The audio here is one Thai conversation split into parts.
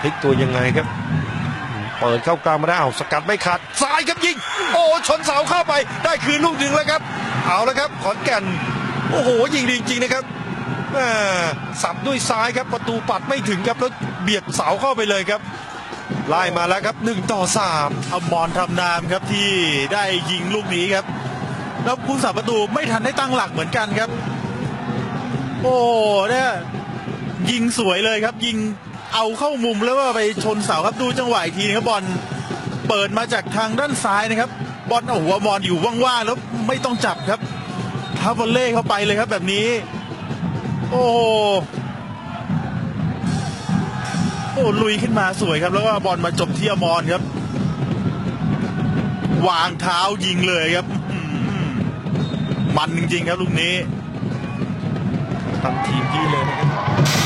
พลิกตัวยังไงครับ เปิดเข้ากลางมาได้เอาสกัดไม่ขาดซ้ายครับยิง โอ้ชนเสาเข้าไปได้คืนลูกหนึ่งแล้วครับ เอาแล้วครับ ขอนแก่น โอ้โหยิงดีจริงนะครับสับด้วยซ้ายครับประตูปัดไม่ถึงครับแล้วเบียดเสาเข้าไปเลยครับไล่มาแล้วครับหนึ่งต่อสามอมรทำนามครับที่ได้ยิงลูกนี้ครับ แล้วผู้สาประตูไม่ทันได้ตั้งหลักเหมือนกันครับ โอ้เนี่ยยิงสวยเลยครับยิง เอาเข้ามุมแล้วก็ไปชนเสาครับดูจังหวะอีกทีนะครับบอลเปิดมาจากทางด้านซ้ายนะครับ บอลโอ้โหบอลอยู่ว่างๆแล้วไม่ต้องจับครับทับบอลเล่เข้าไปเลยครับแบบนี้ โอ้โหโอ้ลุยขึ้นมาสวยครับ แล้วก็บอลมาจบที่อมรครับ วางเท้ายิงเลยครับ มันจริงๆครับลูกนี้ตั้งทีมดีเลยนะครับ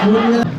ส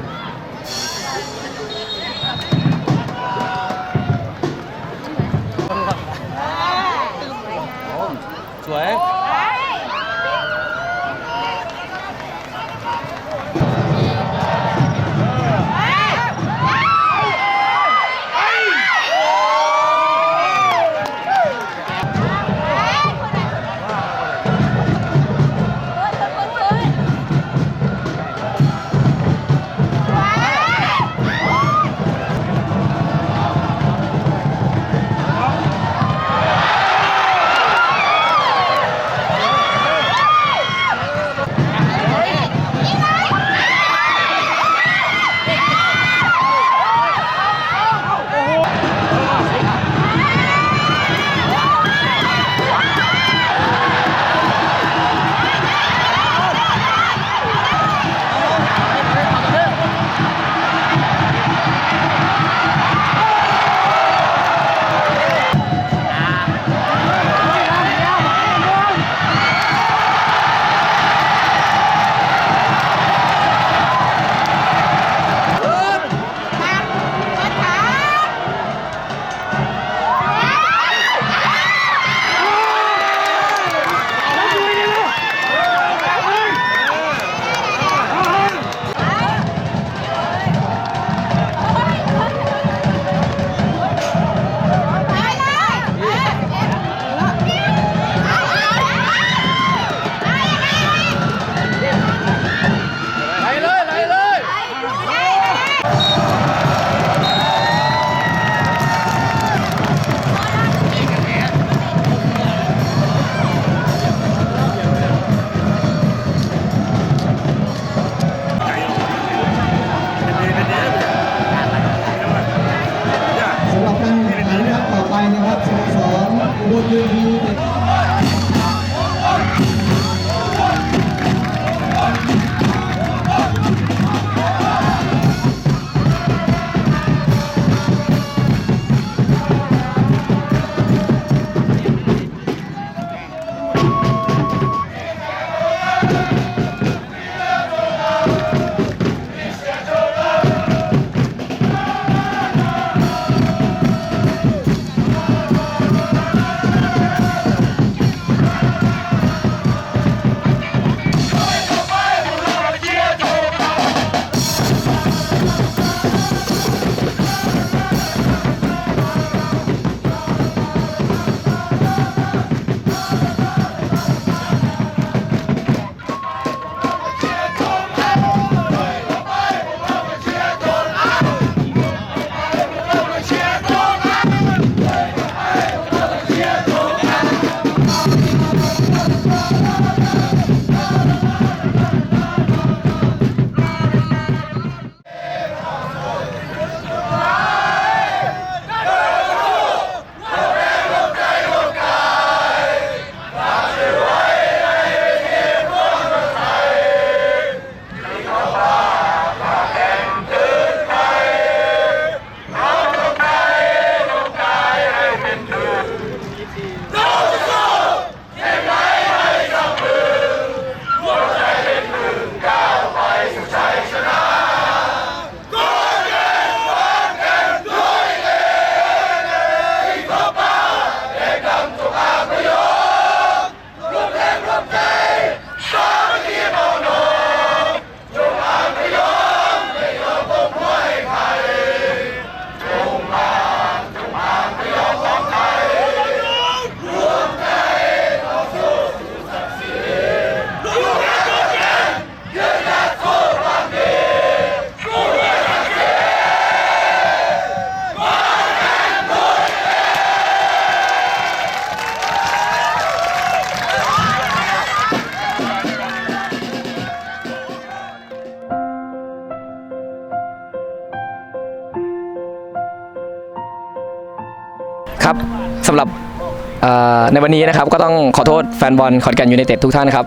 ในวันนี้นะครับก็ต้องขอโทษแฟนบอลขอนแก่นยูไนเต็ดทุกท่านนะครับ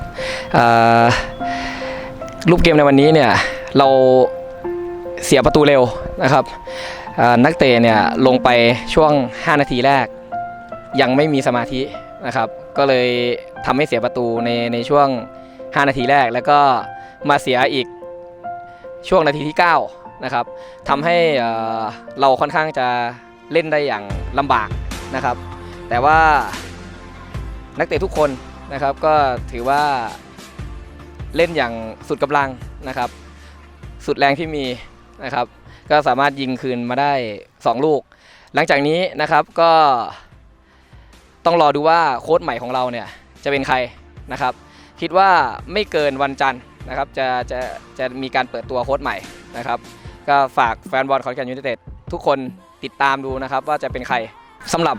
รูปเกมในวันนี้เนี่ยเราเสียประตูเร็วนะครับนักเตะเนี่ยลงไปช่วง 5 นาทีแรก ยังไม่มีสมาธินะครับ ก็เลยทำให้เสียประตูในในช่วง 5 นาทีแรก แล้วก็มาเสียอีกช่วงนาทีที่ 9 นะครับทำให้เอ่อเราค่อนข้างจะเล่นได้อย่างลำบากนะครับ แต่ว่า นักเตะทุกคนนะครับก็ถือว่าเล่นอย่างสุดกำลังนะครับ สุดแรงที่มีนะครับ ก็สามารถยิงคืนมาได้ 2 ลูก หลังจากนี้นะครับก็ต้องรอดูว่าโค้ชใหม่ของเราเนี่ยจะเป็นใครนะครับ คิดว่าไม่เกินวันจันทร์นะครับจะจะจะมีการเปิดตัวโค้ชใหม่นะครับ ก็ฝากแฟนบอลขอนแก่นยูไนเต็ดทุกคนติดตามดูนะครับว่าจะเป็นใครสำหรับ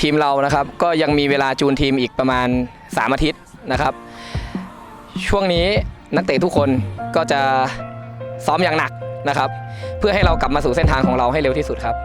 ทีมเรานะครับก็ยังมีเวลาจูนทีมอีกประมาณ 3 อาทิตย์นะครับ ช่วงนี้นักเตะทุกคนก็จะซ้อมอย่างหนักนะครับ เพื่อให้เรากลับมาสู่เส้นทางของเราให้เร็วที่สุดครับ